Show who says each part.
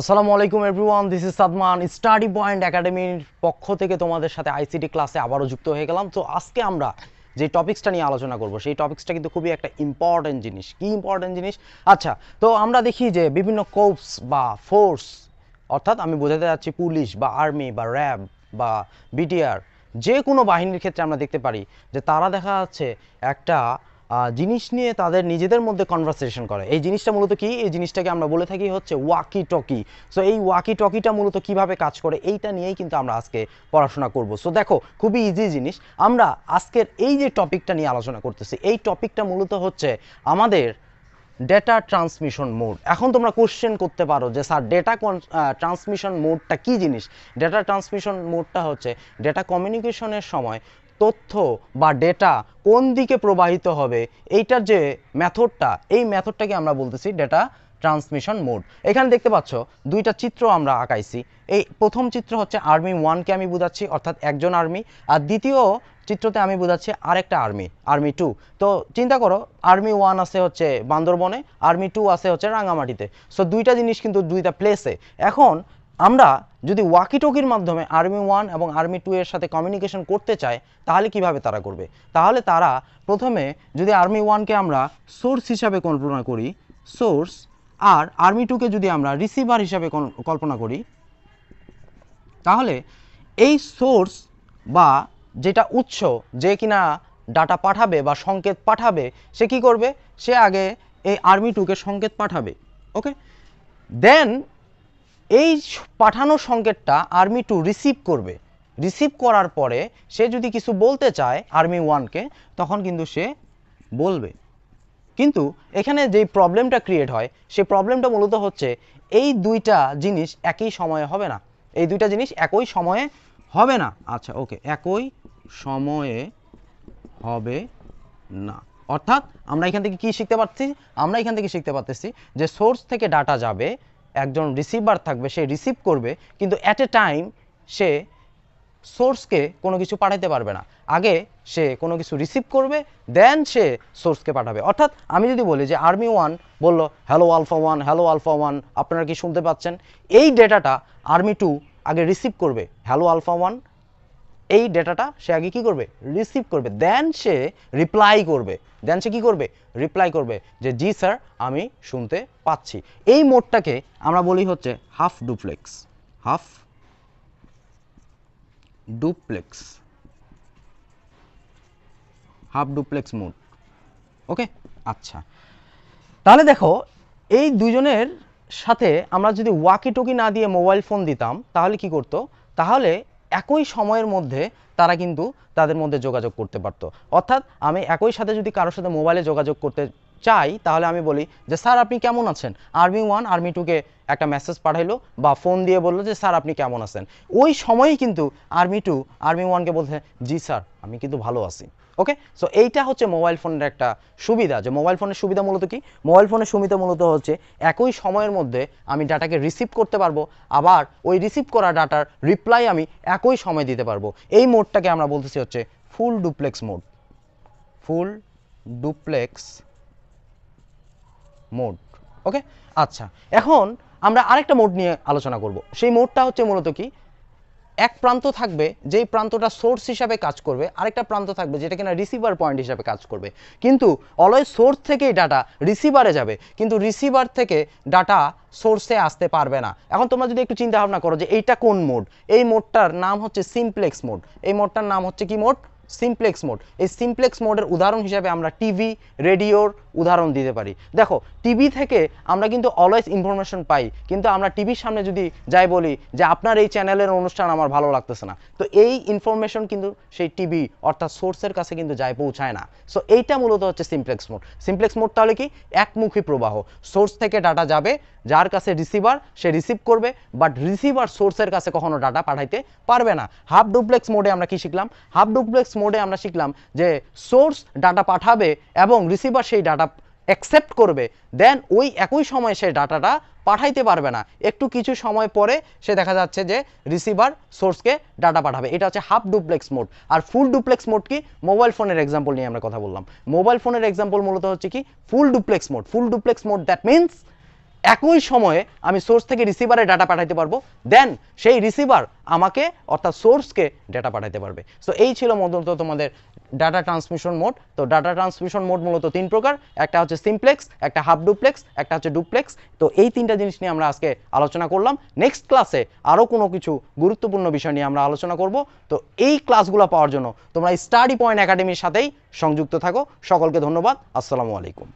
Speaker 1: আসসালামু আলাইকুম everyone this is Sadman study point একাডেমির পক্ষ থেকে তোমাদের সাথে আইসিটি ক্লাসে আবারও যুক্ত হয়ে গেলাম। তো আজকে আমরা যে টপিক্সটা নিয়ে আলোচনা করব, সেই টপিক্সটা কিন্তু খুবই একটা ইম্পর্টেন্ট জিনিস। কি ইম্পর্টেন্ট জিনিস? আচ্ছা তো আমরা দেখি যে বিভিন্ন কোপস বা ফোর্স অর্থাৎ আমি বোঝাতে যাচ্ছি পুলিশ বা আর্মি বা র্যাব বা বিটিআর যে কোনো বাহিনীর ক্ষেত্রে আমরা দেখতে পারি যে তারা দেখা যাচ্ছে একটা জিনিস নিয়ে তাদের নিজেদের মধ্যে কনভারসেশন করে। এই জিনিসটা মূলত কি? এই জিনিসটাকে আমরা বলে থাকি হচ্ছে ওয়াকি টকি সো এই ওয়াকি টকিটা মূলত কীভাবে কাজ করে, এইটা নিয়েই কিন্তু আমরা আজকে পড়াশোনা করব। সো দেখো, খুবই ইজি জিনিস। আমরা আজকের এই যে টপিকটা নিয়ে আলোচনা করতেছি, এই টপিকটা মূলত হচ্ছে আমাদের ডেটা ট্রান্সমিশন মোড এখন তোমরা কোশ্চেন করতে পারো যে, স্যার ডেটা ট্রান্সমিশন মোডটা কি জিনিস? ডেটা ট্রান্সমিশন মোডটা হচ্ছে ডেটা কমিউনিকেশনের সময় তথ্য বা ডেটা কোন দিকে প্রবাহিত হবে, এইটার যে মেথডটা, এই মেথডটাকে আমরা বলতেছি ডেটা ট্রান্সমিশন মোড এখানে দেখতে পাচ্ছ, দুইটা চিত্র আমরা আঁকাইছি। এই প্রথম চিত্র হচ্ছে আর্মি ওয়ানকে আমি বোঝাচ্ছি, অর্থাৎ একজন আর্মি আর দ্বিতীয় চিত্রতে আমি বোঝাচ্ছি আরেকটা আর্মি আর্মি টু তো চিন্তা করো আর্মি ওয়ান আছে হচ্ছে বান্দরবনে আর্মি টু আছে হচ্ছে রাঙামাটিতে। সো দুইটা জিনিস কিন্তু দুইটা প্লেসে এখন আমরা যদি ওয়াকিটকির মাধ্যমে আর্মি ওয়ান এবং আর্মি টু এর সাথে কমিউনিকেশন করতে চাই, তাহলে কীভাবে তারা করবে? তাহলে তারা প্রথমে যদি আর্মি ওয়ানকে আমরা সোর্স হিসাবে কল্পনা করি সোর্স আর আর্মি টুকে যদি আমরা রিসিভার হিসাবে কল্পনা করি, তাহলে এই সোর্স বা যেটা উৎস যে কিনা ডাটা পাঠাবে বা সংকেত পাঠাবে, সে কি করবে? সে আগে এই আর্মি টুকে সংকেত পাঠাবে ওকে দেন এই পাঠানো সংকেতটা আর্মি টু রিসিভ করবে। রিসিভ করার পরে সে যদি কিছু বলতে চায় আর্মি ওয়ানকে তখন কিন্তু সে বলবে। কিন্তু এখানে যে প্রবলেমটা ক্রিয়েট হয়, সে প্রবলেমটা মূলত হচ্ছে এই দুইটা জিনিস একই সময়ে হবে না। এই দুইটা জিনিস একই সময়ে হবে না। আচ্ছা ওকে একই সময়ে হবে না। অর্থাৎ আমরা এখান থেকে কি শিখতে পারছি? আমরা এখান থেকে শিখতে পারতেছি যে সোর্স থেকে ডাটা যাবে একজন রিসিভার থাকবে, সে রিসিভ করবে, কিন্তু অ্যাট এ টাইম সে সোর্সকে কোনো কিছু পাঠাতে পারবে না। আগে সে কোনো কিছু রিসিভ করবে দেন সে সোর্সকে পাঠাবে। অর্থাৎ আমি যদি বলি যে আর্মি ওয়ান বলল hello alpha one hello alpha one আপনারা কি শুনতে পাচ্ছেন? এই ডেটাটা আর্মি টু আগে রিসিভ করবে হ্যালো আলফা ওয়ান এই ডেটাটা সে আগে কি করবে? রিসিভ করবে। দেন সে রিপ্লাই করবে। দেন সে কি করবে? রিপ্লাই করবে যে, জি স্যার, আমি শুনতে পাচ্ছি। এই মোডটাকে আমরা বলি হচ্ছে half duplex. Half duplex. Half duplex mode. Okay? আচ্ছা। তাহলে দেখো, এই দুজনের সাথে আমরা যদি ওয়াকি টকি না দিয়ে মোবাইল ফোন দিতাম, তাহলে কি করতো? তাহলে একই সময়ের মধ্যে তারা কিন্তু তাদের মধ্যে যোগাযোগ করতে পারত। অর্থাৎ আমি একই সাথে যদি কারোর সাথে মোবাইলে যোগাযোগ করতে চাই, তাহলে আমি বলি যে, স্যার, আপনি কেমন আছেন? আর্মি ওয়ান, আর্মি টুকে একটা মেসেজ পাঠাইলো বা ফোন দিয়ে বলল যে, স্যার, আপনি কেমন আছেন? ওই সময়ই কিন্তু আর্মি টু, আর্মি ওয়ানকে বলছে, জি, স্যার, আমি কিন্তু ভালো আছি। ওকে সো এইটা হচ্ছে মোবাইল ফোনের একটা সুবিধা। যে মোবাইল ফোনের সুবিধা মূলত কি? মোবাইল ফোনের সুবিধা মূলত হচ্ছে একই সময়ের মধ্যে আমি ডাটাকে রিসিভ করতে পারব, আবার ওই রিসিভ করা ডাটার রিপ্লাই আমি একই সময় দিতে পারব। এই মোডটাকে আমরা বলতেছি হচ্ছে full duplex mode full duplex mode okay আচ্ছা এখন আমরা আরেকটা মোড নিয়ে আলোচনা করব। সেই মোডটা হচ্ছে মূলত কি? এক প্রান্ত থাকবে, যেই প্রান্তটা সোর্স হিসাবে কাজ করবে, আরেকটা প্রান্ত থাকবে যেটা কিনা রিসিভার পয়েন্ট হিসাবে কাজ করবে। কিন্তু অলওয়েজ সোর্স থেকেই ডাটা রিসিভারে যাবে, কিন্তু রিসিভার থেকে ডাটা সোর্সে আসতে পারবে না। এখন তোমরা যদি একটু চিন্তা ভাবনা করো যে এইটা কোন মোড এই মোডটার নাম হচ্ছে সিমপ্লেক্স মোড এই মোডটার নাম হচ্ছে কি মোড সিমপ্লেক্স মোড এই সিমপ্লেক্স মোডের উদাহরণ হিসাবে আমরা টিভি রেডিওর উদাহরণ দিতে পারি। দেখো টিভি থেকে আমরা কিন্তু অলওয়েজ ইনফরমেশন পাই, কিন্তু আমরা টিভির সামনে যদি যাই বলি যে আপনার এই চ্যানেলের অনুষ্ঠান আমার ভালো লাগতেছে না, তো এই ইনফরমেশন কিন্তু সেই টিভি অর্থাৎ সোর্সের কাছে কিন্তু যায়, পৌঁছায় না। সো এইটা মূলত হচ্ছে সিমপ্লেক্স মোড সিমপ্লেক্স মোড তাহলে কি? একমুখী প্রবাহ। সোর্স থেকে ডাটা যাবে, যার কাছে রিসিভার সে রিসিভ করবে বাট রিসিভার সোর্সের কাছে কখনো ডাটা পাঠাইতে পারবে না। হাফ ডুপ্লেক্স মোডে আমরা কি শিখলাম? হাফ ডুপ্লেক্স মোডে আমরা শিখলাম যে সোর্স ডাটা পাঠাবে এবং রিসিভার সেই ডাটা অ্যাকসেপ্ট করবে। দেন ওই একই সময় সে ডাটাটা পাঠাইতে পারবে না। একটু কিছু সময় পরে সে দেখা যাচ্ছে যে রিসিভার সোর্সকে ডাটা পাঠাবে। এটা হচ্ছে হাফ ডুপ্লেক্স মোড আর ফুল ডুপ্লেক্স মোড কি? মোবাইল ফোনের এক্সাম্পল নিয়ে আমরা কথা বললাম। মোবাইল ফোনের এক্সাম্পল মূলত হচ্ছে কি? Full duplex mode full duplex mode that means একই সময়ে আমি সোর্স থেকে রিসিভারে ডাটা পাঠাতে পারব। দেন সেই রিসিভার আমাকে, অর্থাৎ সোর্সকে ডাটা পাঠাতে পারবে। সো এই ছিল মূলত তোমাদের ডাটা ট্রান্সমিশন মোড তো ডাটা ট্রান্সমিশন মোড মূলত তিন প্রকার। একটা হচ্ছে সিমপ্লেক্স একটা হাফ ডুপ্লেক্স একটা হচ্ছে ডুপ্লেক্স তো এই তিনটা জিনিস নিয়ে আমরা আজকে আলোচনা করলাম। নেক্সট ক্লাসে আরও কোনো কিছু গুরুত্বপূর্ণ বিষয় নিয়ে আমরা আলোচনা করব। তো এই ক্লাসগুলো পাওয়ার জন্য তোমরা স্টাডি পয়েন্ট একাডেমির সাথেই সংযুক্ত থাকো। সকলকে ধন্যবাদ। আসসালামু আলাইকুম।